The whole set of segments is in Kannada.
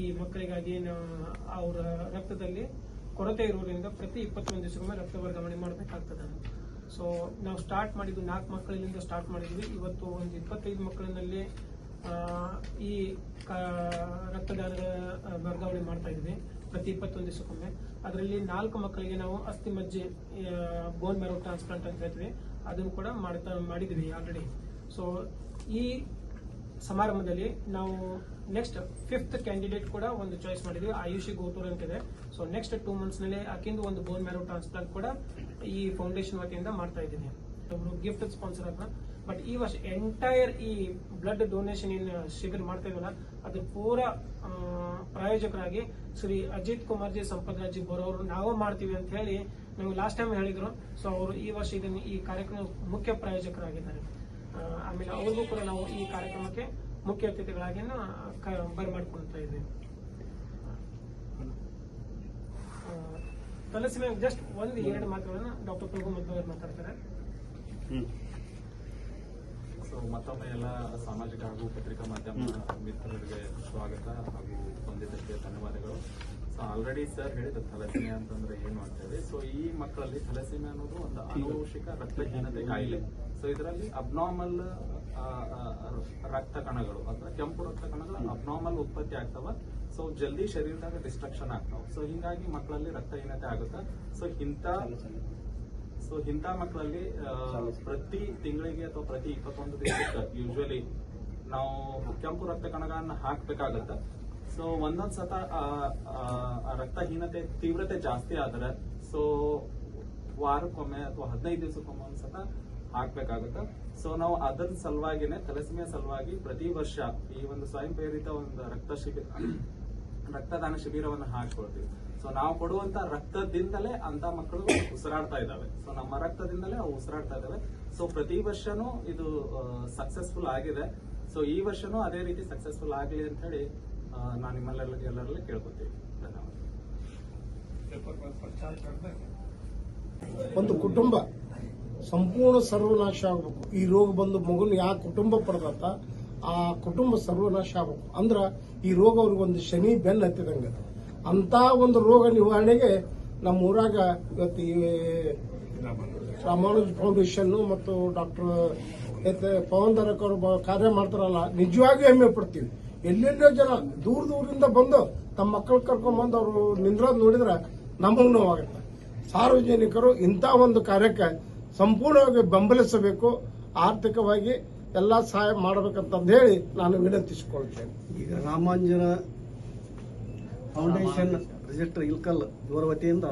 ಈ ಮಕ್ಕಳಿಗಾಗಿ ಅವರ ರಕ್ತದಲ್ಲಿ ಕೊರತೆ ಇರುವುದರಿಂದ ಪ್ರತಿ ಇಪ್ಪತ್ತೊಂದು ದಿವಸಕ್ಕೊಮ್ಮೆ ರಕ್ತ ವರ್ಗಾವಣೆ ಮಾಡಬೇಕಾಗ್ತದೆ. ಸೊ ನಾವು ಸ್ಟಾರ್ಟ್ ಮಾಡಿದ್ದು ನಾಲ್ಕು ಮಕ್ಕಳಿಂದ ಸ್ಟಾರ್ಟ್ ಮಾಡಿದ್ವಿ. ಇವತ್ತು ಒಂದು ಇಪ್ಪತ್ತೈದು ಮಕ್ಕಳಿನಲ್ಲಿ ಈ ರಕ್ತದಾನದ ವರ್ಗಾವಣೆ ಮಾಡ್ತಾ ಇದ್ವಿ ಪ್ರತಿ ಇಪ್ಪತ್ತೊಂದು ದಿವಸಕ್ಕೊಮ್ಮೆ. ಅದರಲ್ಲಿ ನಾಲ್ಕು ಮಕ್ಕಳಿಗೆ ನಾವು ಅಸ್ಥಿ ಮಜ್ಜೆ ಬೋನ್ ಮೆರೋ ಟ್ರಾನ್ಸ್ಪ್ಲಾಂಟ್ ಅಂತ ಹೇಳ್ತೀವಿ. ಅದನ್ನು ಕೂಡ ಮಾಡ್ತಾ, ಮಾಡಿದ್ವಿ ಆಲ್ರೆಡಿ ಸೊ ಈ ಸಮಾರಂಭದಲ್ಲಿ ನಾವು ನೆಕ್ಸ್ಟ್ ಫಿಫ್ತ್ ಕ್ಯಾಂಡಿಡೇಟ್ ಕೂಡ ಒಂದು ಚಾಯ್ಸ್ ಮಾಡಿದ್ವಿ, ಆಯುಷಿ ಗೋತೂರ್ ಅಂತಿದೆ. ಸೊ ನೆಕ್ಸ್ಟ್ ಟೂ ಮಂತ್ಸ್ನಲ್ಲಿ ಆಕಿಂದು ಒಂದು ಬೋನ್ ಮ್ಯಾರೋ ಟ್ರಾನ್ಸ್ಪ್ಲಾಂಟ್ ಕೂಡ ಈ ಫೌಂಡೇಶನ್ ವತಿಯಿಂದ ಮಾಡ್ತಾ ಇದ್ದೀನಿ. ಅವರು ಗಿಫ್ಟ್ ಸ್ಪಾನ್ಸರ್ ಆದ ಬಟ್ ಈ ವರ್ಷ ಎಂಟೈರ್ ಈ ಬ್ಲಡ್ ಡೊನೇಷನ್ ಏನ್ ಶಿಬಿರ ಮಾಡ್ತಾ ಇದೀವಲ್ಲ ಅದ್ರ ಪೂರ ಪ್ರಾಯೋಜಕರಾಗಿ ಶ್ರೀ ಅಜಿತ್ ಕುಮಾರ್ ಜಿ ಸಂಪದ್ರಾಜಿ ಬರೋರು ನಾವು ಮಾಡ್ತೀವಿ ಅಂತ ಹೇಳಿ ನಮ್ಗೆ ಲಾಸ್ಟ್ ಟೈಮ್ ಹೇಳಿದ್ರು. ಸೊ ಅವರು ಈ ವರ್ಷ ಇದನ್ನ ಈ ಕಾರ್ಯಕ್ರಮ ಮುಖ್ಯ ಪ್ರಾಯೋಜಕರಾಗಿದ್ದಾರೆ. ಆಮೇಲೆ ಅವ್ರಿಗೂ ಕೂಡ ನಾವು ಈ ಕಾರ್ಯಕ್ರಮಕ್ಕೆ ಮುಖ್ಯ ಅತಿಥಿಗಳಾಗಿ ಬರಮಾಡ್ಕೊಳ್ತಾ ಇದ್ದೀನಿ ತಲಸಿಮೆ ಜಸ್ಟ್ ಒಂದು ಎರಡು ಮಾತುಗಳನ್ನ ಡಾಕ್ಟರ್ ಪ್ರಭು ಮದ್ದು ಅವರು ಮಾತಾಡ್ತಾರೆ. ಮತ್ತೊಮ್ಮೆ ಎಲ್ಲ ಸಾಮಾಜಿಕ ಹಾಗೂ ಪತ್ರಿಕಾ ಮಾಧ್ಯಮ ಮಿತ್ರರಿಗೆ ಸ್ವಾಗತ ಹಾಗೂ ಬಂದಿದ್ದಕ್ಕೆ ಧನ್ಯವಾದಗಳು. ಸೊ ಆಲ್ರೆಡಿ ಸರ್ ಹೇಳಿದ ಥಲಸೀಮಿಯಾ ಅಂತಂದ್ರೆ ಏನು ಅಂತೇಳಿ ಸೊ ಈ ಮಕ್ಕಳಲ್ಲಿ ಥಲಸೀಮಿಯಾ ಅನ್ನೋದು ಒಂದು ಆನುವಂಶಿಕ ರಕ್ತಹೀನತೆ ಕಾಯಿಲೆ. ಸೊ ಇದರಲ್ಲಿ ಅಬ್ನಾರ್ಮಲ್ ರಕ್ತ ಕಣಗಳು ಅಂದ್ರೆ ಕೆಂಪು ರಕ್ತ ಕಣಗಳು ಅಬ್ನಾರ್ಮಲ್ ಉತ್ಪತ್ತಿ ಆಗ್ತಾವ. ಸೊ ಜಲ್ದಿ ಶರೀರದಾಗ ಡಿಸ್ಟ್ರಕ್ಷನ್ ಆಗ್ತಾವ. ಸೊ ಹಿಂಗಾಗಿ ಮಕ್ಕಳಲ್ಲಿ ರಕ್ತಹೀನತೆ ಆಗುತ್ತೆ. ಸೊ ಇಂಥ ಸೊ ಇಂಥ ಮಕ್ಕಳಲ್ಲಿ ಪ್ರತಿ ತಿಂಗಳಿಗೆ ಅಥವಾ ಪ್ರತಿ ಇಪ್ಪತ್ತೊಂದು ದಿನಕ್ಕೆ ಯೂಶುವಲಿ ನಾವು ಕೆಂಪು ರಕ್ತ ಕಣಗಳನ್ನ ಹಾಕ್ಬೇಕಾಗತ್ತೆ. ಸೊ ಒಂದೊಂದ್ ಸತ ರಕ್ತಹೀನತೆ ತೀವ್ರತೆ ಜಾಸ್ತಿ ಆದ್ರೆ ಸೊ ವಾರಕ್ಕೊಮ್ಮೆ ಅಥವಾ ಹದಿನೈದು ದಿವಸಕ್ಕೊಮ್ಮೆ ಒಂದ್ ಸತ ಹಾಕ್ಬೇಕಾಗತ್ತೆ. ಸೊ ನಾವು ಅದರ ಸಲುವಾಗಿನೇ ತಲಸಮಿಯ ಸಲುವಾಗಿ ಪ್ರತಿ ವರ್ಷ ಈ ಒಂದು ಸ್ವಯಂ ಪ್ರೇರಿತ ಒಂದು ರಕ್ತ ಶಿಬಿರ ರಕ್ತದಾನ ಶಿಬಿರವನ್ನು ಹಾಕೊಳ್ತೀವಿ ಸೊ ನಾವು ಕೊಡುವಂತ ರಕ್ತದಿಂದಲೇ ಅಂತ ಮಕ್ಕಳು ಉಸಿರಾಡ್ತಾ ಇದ್ದಾವೆ. ಸೊ ನಮ್ಮ ರಕ್ತದಿಂದಲೇ ಅವು ಉಸಿರಾಡ್ತಾ ಇದ್ದಾವೆ. ಸೊ ಪ್ರತಿ ವರ್ಷನೂ ಇದು ಸಕ್ಸಸ್ಫುಲ್ ಆಗಿದೆ. ಸೊ ಈ ವರ್ಷನೂ ಅದೇ ರೀತಿ ಸಕ್ಸಸ್ಫುಲ್ ಆಗಲಿ ಅಂತ ಹೇಳಿ ನಾನು ನಿಮ್ಮಲ್ಲೆಲ್ಲ, ಎಲ್ಲರಲ್ಲಿ ಕೇಳ್ಕೊತೀವಿ. ಧನ್ಯವಾದ. ಒಂದು ಕುಟುಂಬ ಸಂಪೂರ್ಣ ಸರ್ವನಾಶ ಆಗ್ಬೇಕು. ಈ ರೋಗ ಬಂದು ಮಗುನ ಯಾವ ಕುಟುಂಬ ಪಡೆದತ್ತ, ಆ ಕುಟುಂಬ ಸರ್ವನಾಶ ಆಗ್ಬೇಕು. ಅಂದ್ರ ಈ ರೋಗ ಅವ್ರಿಗೆ ಒಂದು ಶನಿ ಬೆನ್ನ ಹತ್ತಿದಂಗ ಅಂತ ಒಂದು ರೋಗ ನಿವಾರಣೆಗೆ ನಮ್ಮ ಊರಾಗ ಇವತ್ತು ಈ ರಾಮಾನುಜ್ ಫೌಂಡೇಶನ್ ಮತ್ತು ಡಾಕ್ಟರ್ ಪವನ್ ದರಕ್ ಅವರು ಕಾರ್ಯ ಮಾಡ್ತಾರಲ್ಲ ನಿಜವಾಗಿಯೂ ಹೆಮ್ಮೆ ಪಡ್ತೀವಿ. ಎಲ್ಲೆಲ್ಲೋ ಜನ ದೂರ ದೂರಿಂದ ಬಂದು ತಮ್ಮ ಮಕ್ಕಳು ಕರ್ಕೊಂಡ್ ಬಂದು ಅವರು ನಿಂದ್ರೋದ್ ನೋಡಿದ್ರೆ ನಮಗ್ ನೋವಾಗುತ್ತೆ. ಸಾರ್ವಜನಿಕರು ಇಂಥ ಒಂದು ಕಾರ್ಯಕ್ಕೆ ಸಂಪೂರ್ಣವಾಗಿ ಬೆಂಬಲಿಸಬೇಕು. ಆರ್ಥಿಕವಾಗಿ ಎಲ್ಲ ಸಹಾಯ ಮಾಡಬೇಕಂತಂದು ಹೇಳಿ ನಾನು ವಿನಂತಿಸಿಕೊಳ್ತೇನೆ. ಈಗ ರಾಮಾಂಜನ ಫೌಂಡೇಶನ್ ರಿಜಿಸ್ಟರ್ ಇಲ್ಕಲ್ ಇವರ ವತಿಯಿಂದ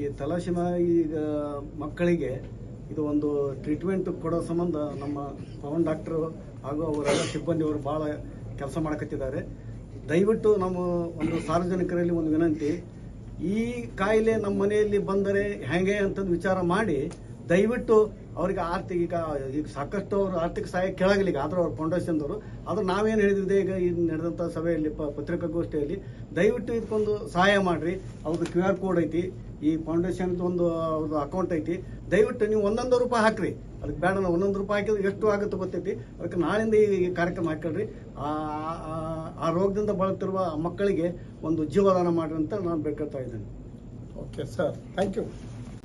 ಈ ತಲಾಶಿನ ಈಗ ಮಕ್ಕಳಿಗೆ ಇದು ಒಂದು ಟ್ರೀಟ್ಮೆಂಟ್ ಕೊಡೋ ಸಂಬಂಧ ನಮ್ಮ ಪವನ್ ಡಾಕ್ಟರ್ ಹಾಗೂ ಅವರೆಲ್ಲ ಸಿಬ್ಬಂದಿಯವರು ಭಾಳ ಕೆಲಸ ಮಾಡಕತ್ತಿದ್ದಾರೆ. ದಯವಿಟ್ಟು ನಮ್ಮ ಒಂದು ಸಾರ್ವಜನಿಕರಲ್ಲಿ ಒಂದು ವಿನಂತಿ ಈ ಕಾಯಿಲೆ ನಮ್ಮ ಮನೆಯಲ್ಲಿ ಬಂದರೆ ಹೇಗೆ ಅಂತಂದು ವಿಚಾರ ಮಾಡಿ ದಯವಿಟ್ಟು ಅವ್ರಿಗೆ ಆರ್ಥಿಕ, ಈಗ ಈಗ ಸಾಕಷ್ಟು ಅವರು ಆರ್ಥಿಕ ಸಹಾಯ ಕೆಳಗಲಿ ಈಗ ಆದರೂ ಅವ್ರ ಫೌಂಡೇಶನ್ದವರು. ಆದ್ರೆ ನಾವೇನು ಹೇಳಿದ್ವಿ ಈಗ ಈ ನಡೆದಂಥ ಸಭೆಯಲ್ಲಿ, ಪ, ಪತ್ರಿಕಾಗೋಷ್ಠಿಯಲ್ಲಿ, ದಯವಿಟ್ಟು ಇದಕ್ಕೊಂದು ಸಹಾಯ ಮಾಡಿರಿ. ಅವ್ರದ್ದು ಕ್ಯೂ ಆರ್ ಕೋಡ್ ಐತಿ. ಈ ಫೌಂಡೇಶನ್ದು ಒಂದು, ಅವ್ರದ್ದು ಅಕೌಂಟ್ ಐತಿ. ದಯವಿಟ್ಟು ನೀವು ಒಂದೊಂದು ರೂಪಾಯಿ ಹಾಕ್ರಿ. ಅದಕ್ಕೆ ಬೇಡ, ನಾವು ಒಂದೊಂದು ರೂಪಾಯಿ ಹಾಕಿದ್ರೆ ಎಷ್ಟು ಆಗುತ್ತೆ ಗೊತ್ತೈತಿ. ಅದಕ್ಕೆ ನಾಳಿಂದ ಈ ಕಾರ್ಯಕ್ರಮ ಆ- ಆ ರೋಗದಿಂದ ಬಳಲ್ತಿರುವ ಮಕ್ಕಳಿಗೆ ಒಂದು ಜೀವದಾನ ಮಾಡಿರಿ ಅಂತ ನಾನು ಬೇಡ್ಕೊಳ್ತಾ ಇದ್ದೇನೆ. Okay sir thank you